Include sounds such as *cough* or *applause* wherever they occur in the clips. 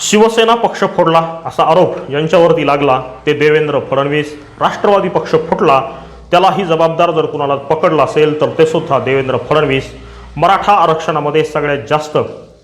शिवसेना पक्ष फोडला असा आरोप यांच्यावरती लागला. ते देवेंद्र फडणवीस राष्ट्रवादी पक्ष फुटला त्यालाही जबाबदार जर कुणाला पकडला असेल तर ते सुद्धा देवेंद्र फडणवीस. मराठा आरक्षणामध्ये सगळ्यात जास्त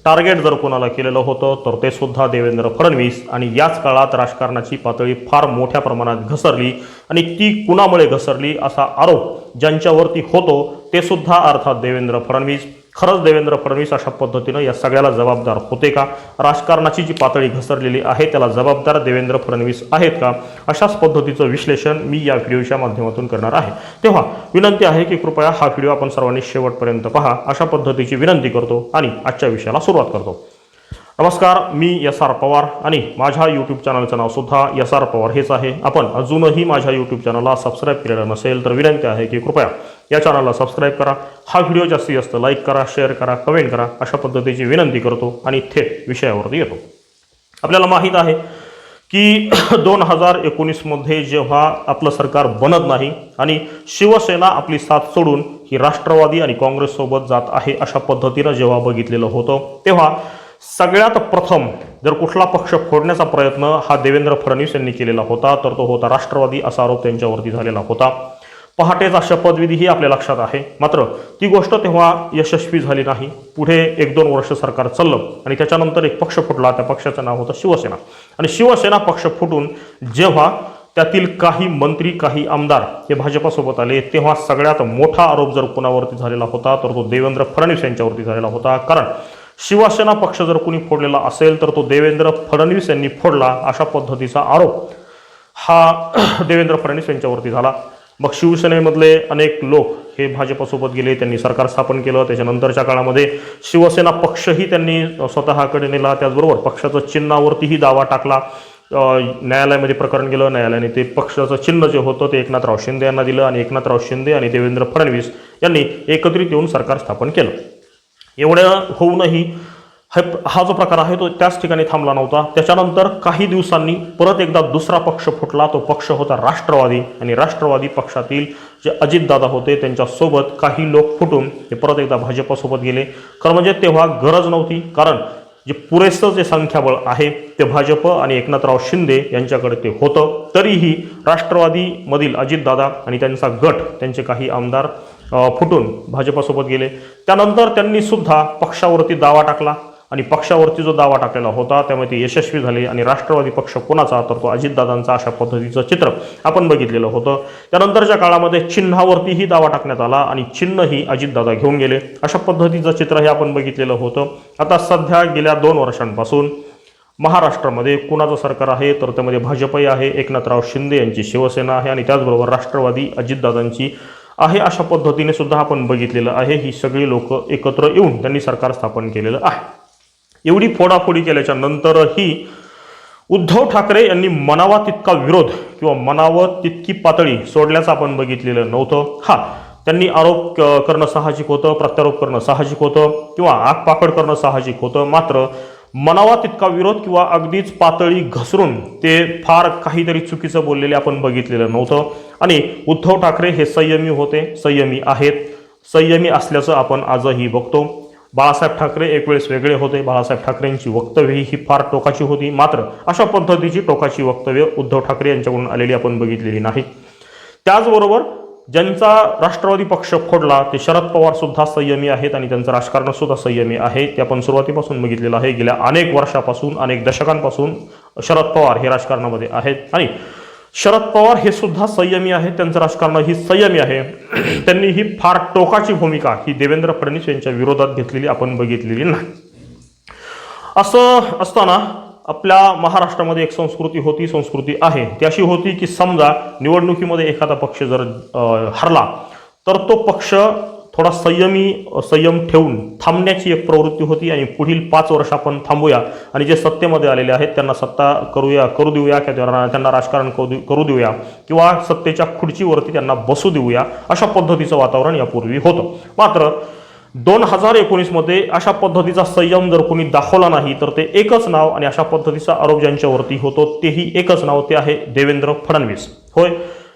टार्गेट जर कोणाला केलेलं होतं तर ते सुद्धा देवेंद्र फडणवीस. आणि याच काळात राजकारणाची पातळी फार मोठ्या प्रमाणात घसरली आणि ती कुणामुळे घसरली असा आरोप ज्यांच्यावरती होतो ते सुद्धा अर्थात देवेंद्र फडणवीस. खरंच देवेंद्र फडणवीस अशा पद्धतीनं या सगळ्याला जबाबदार होते का? राजकारणाची जी पातळी घसरलेली आहे त्याला जबाबदार देवेंद्र फडणवीस आहेत का? अशाच पद्धतीचं विश्लेषण मी या व्हिडिओच्या माध्यमातून करणार आहे. तेव्हा विनंती आहे की कृपया हा व्हिडिओ आपण सर्वांनी शेवटपर्यंत पहा. अशा पद्धतीची विनंती करतो आणि आजच्या विषयाला सुरुवात करतो. नमस्कार मी एस आर पवार आणि माझ्या यूट्यूब चॅनलचं नावसुद्धा एस आर पवार हेच आहे. आपण अजूनही माझ्या यूट्यूब चॅनलला सबस्क्राईब केलेलं नसेल तर विनंती आहे की कृपया या चॅनलला सबस्क्राईब करा. हा व्हिडिओ जास्तीत जास्त लाईक करा शेअर करा कमेंट करा अशा पद्धतीची विनंती करतो आणि थेट विषयावरती येतो. आपल्याला माहीत आहे की *clears throat* दोन हजार एकोणीसमध्ये जेव्हा आपलं सरकार बनत नाही आणि शिवसेना आपली साथ सोडून ही राष्ट्रवादी आणि काँग्रेससोबत जात आहे अशा पद्धतीनं जेव्हा बघितलेलं होतं तेव्हा सगळ्यात प्रथम जर कुठला पक्ष फोडण्याचा प्रयत्न हा देवेंद्र फडणवीस यांनी केलेला होता तर तो होता राष्ट्रवादी असा आरोप त्यांच्यावरती झालेला होता. पहाटेचा शपथविधीही आपल्या लक्षात आहे. मात्र ती गोष्ट तेव्हा यशस्वी झाली नाही. पुढे एक दोन वर्ष सरकार चाललं आणि त्याच्यानंतर एक पक्ष फुटला. त्या पक्षाचं नाव होतं शिवसेना. आणि शिवसेना पक्ष फुटून जेव्हा त्यातील काही मंत्री काही आमदार हे भाजपासोबत आले तेव्हा सगळ्यात मोठा आरोप जर कुणावरती झालेला होता तर तो देवेंद्र फडणवीस यांच्यावरती झालेला होता. कारण शिवसेना पक्ष जर कुणी फोडलेला असेल तर तो देवेंद्र फडणवीस यांनी फोडला अशा पद्धतीचा आरोप हा *clears throat* देवेंद्र फडणवीस यांच्यावरती झाला. मग शिवसेनेमधले अनेक लोक हे भाजपसोबत गेले त्यांनी सरकार स्थापन केलं. त्याच्यानंतरच्या काळामध्ये शिवसेना पक्षही त्यांनी स्वतःकडे नेला. त्याचबरोबर पक्षाचं चिन्हावरतीही दावा टाकला. न्यायालयामध्ये प्रकरण गेलं न्यायालयाने ते पक्षाचं चिन्ह जे होतं ते एकनाथराव शिंदे यांना दिलं आणि एकनाथराव शिंदे आणि देवेंद्र फडणवीस यांनी एकत्रित येऊन सरकार स्थापन केलं. एवढं होऊनही हे हा जो प्रकार आहे तो त्याच ठिकाणी थांबला नव्हता. त्याच्यानंतर काही दिवसांनी परत एकदा दुसरा पक्ष फुटला. तो पक्ष होता राष्ट्रवादी आणि राष्ट्रवादी पक्षातील जे अजितदादा होते त्यांच्यासोबत काही लोक फुटून ते परत एकदा भाजपसोबत गेले. खरं म्हणजे तेव्हा गरज नव्हती. कारण जे पुरेसं जे संख्याबळ आहे ते भाजप आणि एकनाथराव शिंदे यांच्याकडे ते होतं. तरीही राष्ट्रवादीमधील अजितदादा आणि त्यांचा गट त्यांचे काही आमदार फुटून भाजपासोबत गेले. त्यानंतर त्यांनी सुद्धा पक्षावरती दावा टाकला आणि पक्षावरती जो दावा टाकलेला होता त्यामुळे ते यशस्वी झाले आणि राष्ट्रवादी पक्ष कोणाचा तर तो अजितदादांचा अशा पद्धतीचं चित्र आपण बघितलेलं होतं. त्यानंतरच्या काळामध्ये चिन्हावरतीही दावा टाकण्यात आला आणि चिन्हही अजितदादा घेऊन गेले. अशा पद्धतीचं चित्र हे आपण बघितलेलं होतं. आता सध्या गेल्या दोन वर्षांपासून महाराष्ट्रामध्ये कुणाचं सरकार आहे तर त्यामध्ये भाजपही आहे एकनाथराव शिंदे यांची शिवसेना आहे आणि त्याचबरोबर राष्ट्रवादी अजितदादांची आहे अशा पद्धतीने सुद्धा आपण बघितलेलं आहे. ही सगळी लोक एकत्र येऊन त्यांनी सरकार स्थापन केलेलं आहे. एवढी फोडाफोडी केल्याच्या नंतरही उद्धव ठाकरे यांनी मनावा तितका विरोध किंवा मनावं तितकी पातळी सोडल्याचं आपण बघितलेलं नव्हतं. हा त्यांनी आरोप करणं साहजिक होतं प्रत्यारोप करणं साहजिक होतं किंवा आगपाकड करणं साहजिक होतं. मात्र मनावा तितका विरोध किंवा अगदीच पातळी घसरून ते फार काहीतरी चुकीचं बोललेले आपण बघितलेलं नव्हतं. आणि उद्धव ठाकरे हे संयमी होते संयमी आहेत. संयमी असल्याचं आपण आजही बघतो. बाळासाहेब ठाकरे एक वेळेस वेगळे होते. बाळासाहेब ठाकरेंची वक्तव्य ही फार टोकाची होती. मात्र अशा पद्धतीची टोकाची वक्तव्य उद्धव ठाकरे यांच्याकडून आलेली आपण बघितलेली नाही. त्याचबरोबर ज्यांचा राष्ट्रवादी पक्ष फोडला ते शरद पवार सुद्धा संयमी आहेत आणि त्यांचं राजकारण सुद्धा संयमी आहे. ते आपण सुरुवातीपासून बघितलेलं आहे. गेल्या अनेक वर्षापासून अनेक दशकांपासून शरद पवार हे राजकारणामध्ये आहेत. आणि शरद पवार हे सुद्धा संयमी आहेत. त्यांचं राजकारण ही संयमी आहे. त्यांनी ही फार टोकाची भूमिका ही देवेंद्र फडणवीस यांच्या विरोधात घेतलेली आपण बघितलेली नाही. असं असताना आपल्या महाराष्ट्रामध्ये एक संस्कृती होती संस्कृती आहे. ती अशी होती की समजा निवडणुकीमध्ये एखादा पक्ष जर हरला तर तो पक्ष थोडा संयमी संयम ठेवून थांबण्याची एक प्रवृत्ती होती आणि पुढील पाच वर्ष आपण थांबूया आणि जे सत्तेमध्ये आलेले आहेत त्यांना सत्ता करूया करू देऊया किंवा त्यांना राजकारण करू देऊ- करू देऊया किंवा सत्तेच्या खुर्चीवरती त्यांना बसू देऊया अशा पद्धतीचं वातावरण यापूर्वी होतं. मात्र दोन हजार एकोणीसमध्ये अशा पद्धतीचा संयम जर कोणी दाखवला नाही तर ते एकच नाव आणि अशा पद्धतीचा आरोप ज्यांच्यावरती होतो तेही एकच नाव ते आहे देवेंद्र फडणवीस. होय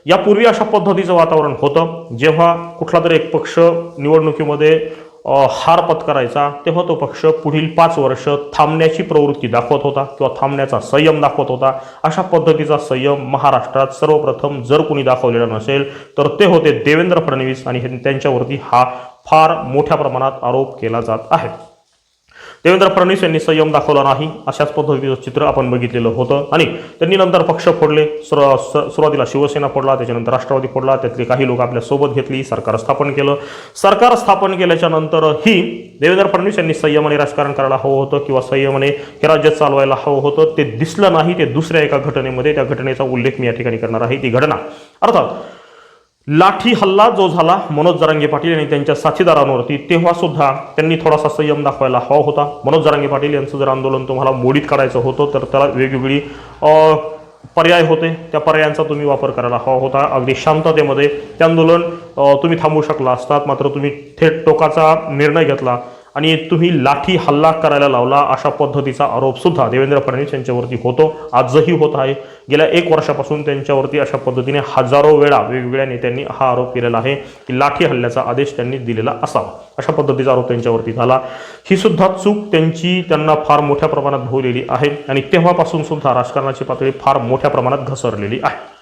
यापूर्वी अशा पद्धतीचं वातावरण होतं. जेव्हा कुठला तरी एक पक्ष निवडणुकीमध्ये हार पत्करायचा तेव्हा तो पक्ष पुढील पाच वर्ष थांबण्याची प्रवृत्ती दाखवत होता किंवा थांबण्याचा संयम दाखवत होता. अशा पद्धतीचा संयम महाराष्ट्रात सर्वप्रथम जर कोणी दाखवलेला नसेल तर ते होते देवेंद्र फडणवीस आणि त्यांच्यावरती हा फार मोठ्या प्रमाणात आरोप केला जात आहे. देवेंद्र फडणवीस यांनी संयम दाखवला नाही अशाच पद्धतीचं चित्र आपण बघितलेलं होतं. आणि त्यांनी नंतर पक्ष फोडले सुर- सुरुवातीला शिवसेना फोडला त्याच्यानंतर राष्ट्रवादी फोडला त्यातले काही लोक आपल्यासोबत घेतली सरकार स्थापन केलं. सरकार स्थापन केल्याच्या नंतरही देवेंद्र फडणवीस यांनी संयमाने राजकारण करायला हवं होतं किंवा संयमाने हे राज्य चालवायला हवं होतं ते दिसलं नाही ते दुसऱ्या एका घटनेमध्ये त्या घटनेचा उल्लेख मी या ठिकाणी करणार आहे ती घटना. अर्थात लाठी हल्ला जो झाला मनोज जरांगे पाटील आणि त्यांच्या साथीदारांवरती तेव्हा सुद्धा त्यांनी थोडासा संयम दाखवायला हवा होता. मनोज जरांगे पाटील यांचं जर आंदोलन तुम्हाला मोडीत काढायचं होतं तर त्याला वेगवेगळी पर्याय होते. त्या पर्यायांचा तुम्ही वापर करायला हवा होता. अगदी शांततेमध्ये ते आंदोलन तुम्ही थांबवू शकला असतात मात्र तुम्ही थेट टोकाचा निर्णय घेतला. आणि तुम्ही लाठी हल्ला करायला लावला अशा पद्धतीचा आरोपसुद्धा देवेंद्र फडणवीस यांच्यावरती होतो. आजही होत आहे. गेल्या एक वर्षापासून त्यांच्यावरती अशा पद्धतीने हजारो वेळा वेगवेगळ्या नेत्यांनी हा आरोप केलेला आहे की लाठी हल्ल्याचा आदेश त्यांनी दिलेला असावा. अशा पद्धतीचा आरोप त्यांच्यावरती झाला. ही सुद्धा चूक त्यांची त्यांना फार मोठ्या प्रमाणात भोवलेली आहे आणि तेव्हापासून सुद्धा राजकारणाची पातळी फार मोठ्या प्रमाणात घसरलेली आहे.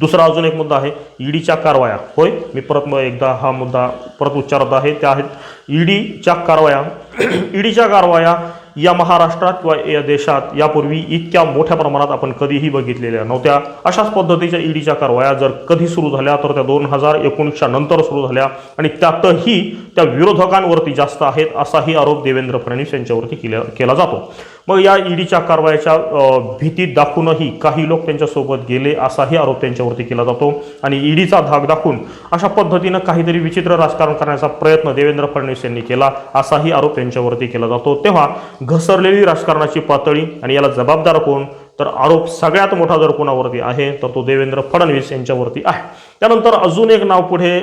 दुसरा अजून एक मुद्दा आहे ईडीच्या कारवाया. होय मी परत मग एकदा हा मुद्दा परत उच्चारत आहे त्या आहेत. ईडीच्या कारवाया. *clears throat* ईडीच्या कारवाया या महाराष्ट्रात किंवा या देशात यापूर्वी इतक्या मोठ्या प्रमाणात आपण कधीही बघितलेल्या नव्हत्या. अशाच पद्धतीच्या ईडीच्या कारवाया जर कधी सुरू झाल्या तर त्या दोन हजार एकोणीसच्या नंतर सुरू झाल्या आणि त्यातही त्या विरोधकांवरती जास्त आहेत असाही आरोप देवेंद्र फडणवीस यांच्यावरती केला केला जातो. मग या ईडीच्या कारवायाच्या भीतीत भीती दाखवूनही काही लोक त्यांच्यासोबत गेले असाही आरोप त्यांच्यावरती केला जातो. आणि ईडीचा धाक दाखवून अशा पद्धतीनं काहीतरी विचित्र राजकारण करण्याचा प्रयत्न देवेंद्र फडणवीस यांनी केला असाही आरोप त्यांच्यावरती केला जातो. तेव्हा घसरलेली राजकारणाची पातळी आणि याला जबाबदार कोण? तर आरोप सगळ्यात मोठा जर कोणावरती आहे तर तो देवेंद्र फडणवीस यांच्यावरती आहे. त्यानंतर अजून एक नाव पुढे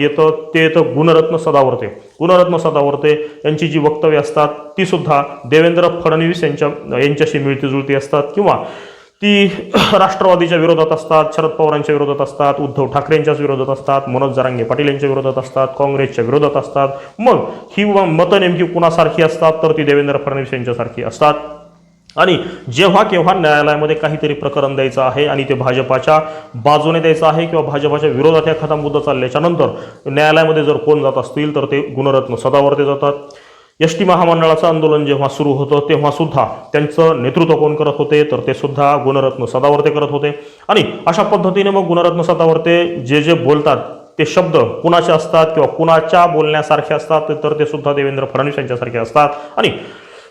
येतं ते येतं गुणरत्न सदावर्ते. गुणरत्न सदावर्ते यांची जी वक्तव्य असतात ती सुद्धा देवेंद्र फडणवीस यांच्या यांच्याशी मिळती जुळती असतात किंवा ती *clears throat* राष्ट्रवादीच्या विरोधात असतात शरद पवारांच्या विरोधात असतात उद्धव ठाकरेंच्याच विरोधात असतात मनोज जरांगे पाटील यांच्या विरोधात असतात काँग्रेसच्या विरोधात असतात. मग ही मतं नेमकी कुणासारखी असतात तर ती देवेंद्र फडणवीस यांच्यासारखी असतात. आणि जेव्हा केव्हा न्यायालयामध्ये काहीतरी प्रकरण द्यायचं आहे आणि ते भाजपाच्या बाजूने द्यायचं आहे किंवा भाजपाच्या विरोधात एखादा मुद्दा चालल्याच्या नंतर न्यायालयामध्ये जर कोण जात असतील तर ते गुणरत्न सदावर्ते जातात. एस टी महामंडळाचं आंदोलन जेव्हा सुरू होतं तेव्हा सुद्धा त्यांचं नेतृत्व कोण करत होते तर ते सुद्धा गुणरत्न सदावर्ते करत होते. आणि अशा पद्धतीने मग गुणरत्न सदावर्ते जे जे बोलतात ते शब्द कुणाचे असतात किंवा कुणाच्या बोलण्यासारखे असतात तर ते सुद्धा देवेंद्र फडणवीस यांच्यासारखे असतात. आणि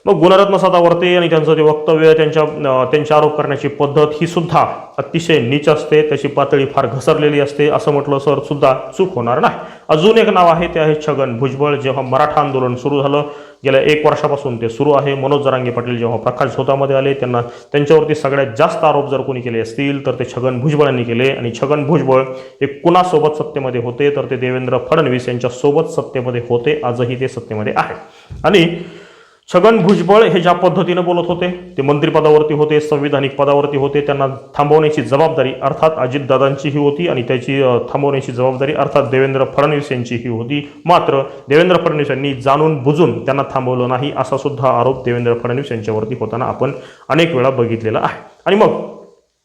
मग गुणरत्न सदावर्ते आणि त्यांचं ते वक्तव्य त्यांच्या अं, त्यांचे आरोप करण्याची पद्धत ही सुद्धा अतिशय नीच असते. त्याची पातळी फार घसरलेली असते. असं म्हटलं सर सुद्धा चूक होणार नाही. अजून एक नाव आहे ते आहे छगन भुजबळ. जेव्हा मराठा आंदोलन सुरू झालं गेल्या एक वर्षापासून ते सुरू आहे. मनोज जरांगे पाटील जेव्हा प्रकाश झोतामध्ये आले त्यांना त्यांच्यावरती सगळ्यात जास्त आरोप जर कोणी केले असतील तर ते छगन भुजबळ यांनी केले. आणि छगन भुजबळ हे कुणासोबत सत्तेमध्ये होते? तर ते देवेंद्र फडणवीस यांच्यासोबत सत्तेमध्ये होते. आजही ते सत्तेमध्ये आहे. आणि छगन भुजबळ हे ज्या पद्धतीनं बोलत होते ते मंत्रिपदावरती होते संविधानिक पदावरती होते त्यांना थांबवण्याची जबाबदारी अर्थात अजितदादांची ही होती आणि त्याची थांबवण्याची जबाबदारी अर्थात देवेंद्र फडणवीस यांची ही होती. मात्र देवेंद्र फडणवीस यांनी जाणून बुजून त्यांना थांबवलं नाही असा सुद्धा आरोप देवेंद्र फडणवीस यांच्यावरती होताना आपण अनेक वेळा बघितलेला आहे. आणि मग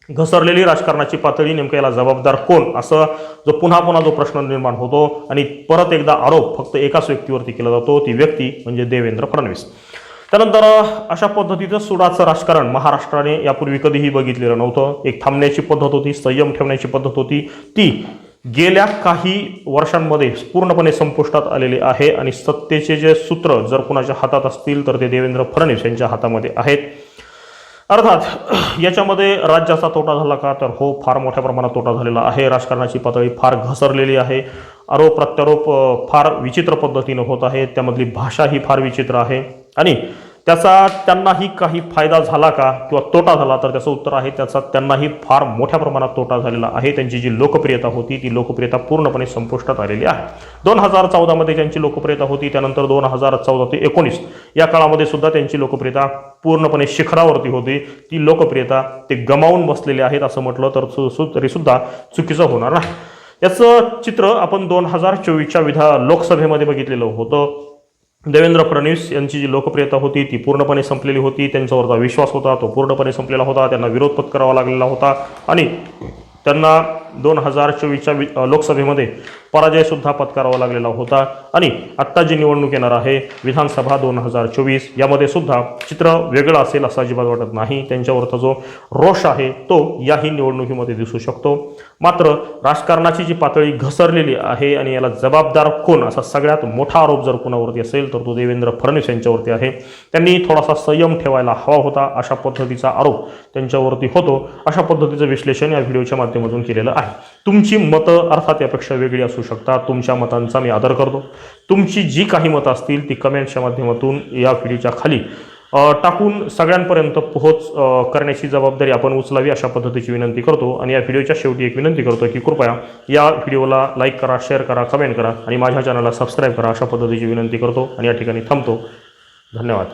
घसरलेली राजकारणाची पातळी नेमकं याला जबाबदार कोण असं जो पुन्हा पुन्हा जो प्रश्न निर्माण होतो आणि परत एकदा आरोप फक्त एकाच व्यक्तीवरती केला जातो ती व्यक्ती म्हणजे देवेंद्र फडणवीस. त्यानंतर अशा पद्धतीचं सुडाचं राजकारण महाराष्ट्राने यापूर्वी कधीही बघितलेलं नव्हतं. एक थांबण्याची पद्धत होती संयम ठेवण्याची पद्धत होती. ती गेल्या काही वर्षांमध्ये पूर्णपणे संपुष्टात आलेले आहे आणि सत्तेचे जे सूत्र जर कुणाच्या हातात असतील तर ते देवेंद्र फडणवीस यांच्या हातामध्ये आहेत. अर्थात याच्यामध्ये राज्याचा तोटा झाला का? तर हो फार मोठ्या प्रमाणात तोटा झालेला आहे. राजकारणाची पातळी फार घसरलेली आहे. आरोप प्रत्यारोप फार विचित्र पद्धतीनं होत आहे. त्यामधली भाषा ही फार विचित्र आहे. आणि त्याचा त्यांनाही काही फायदा झाला का किंवा तोटा झाला तर त्याचं उत्तर आहे त्याचा त्यांनाही फार मोठ्या प्रमाणात तोटा झालेला आहे. त्यांची जी लोकप्रियता होती ती लोकप्रियता पूर्णपणे संपुष्टात आलेली आहे. दोन हजार चौदामध्ये त्यांची लोकप्रियता होती त्यानंतर दोन हजार चौदा ते एकोणीस या काळामध्ये सुद्धा त्यांची लोकप्रियता पूर्णपणे शिखरावरती होती. ती लोकप्रियता ते गमावून बसलेले आहेत असं म्हटलं तर सु सु- चुकीचं होणार नाही. याचं चित्र आपण दोन हजार चोवीसच्या विधा लोकसभेमध्ये बघितलेलं होतं. देवेंद्र फडणवीस यांची जी लोकप्रियता होती ती पूर्णपणे संपलेली होती. त्यांच्यावरचा विश्वास होता तो पूर्णपणे संपलेला होता. त्यांना विरोध पत्करावा लागलेला होता. आणि त्यांना दोन हजार चोवीसच्या वि लोकसभेमध्ये पराजयसुद्धा पत्करावा लागलेला होता. आणि आत्ता जी निवडणूक येणार आहे विधानसभा दोन हजार चोवीस यामध्ये सुद्धा चित्र वेगळं असेल असं अजिबात वाटत नाही. त्यांच्यावरचा जो रोष आहे तो याही निवडणुकीमध्ये दिसू शकतो. मात्र राजकारणाची जी पातळी घसरलेली आहे आणि याला जबाबदार कोण असा सगळ्यात मोठा आरोप जर कोणावरती असेल तर तो देवेंद्र फडणवीस यांच्यावरती आहे. त्यांनी थोडासा संयम ठेवायला हवा होता अशा पद्धतीचा आरोप त्यांच्यावरती होतो. अशा पद्धतीचं विश्लेषण या व्हिडिओच्या माध्यमातून केलेलं आहे. तुमची मतं अर्थात यापेक्षा वेगळी असू शकतात. तुमच्या मतांचा मी आदर करतो. तुमची जी काही मतं असतील ती कमेंट्सच्या माध्यमातून या व्हिडिओच्या खाली टाकून सगळ्यांपर्यंत पोहोच करण्याची जबाबदारी आपण उचलावी अशा पद्धतीची विनंती करतो. आणि या व्हिडिओच्या शेवटी एक विनंती करतो की कृपया या व्हिडिओला लाईक करा शेअर करा कमेंट करा आणि माझ्या चॅनलला सबस्क्राईब करा अशा पद्धतीची विनंती करतो. आणि या ठिकाणी थांबतो. धन्यवाद.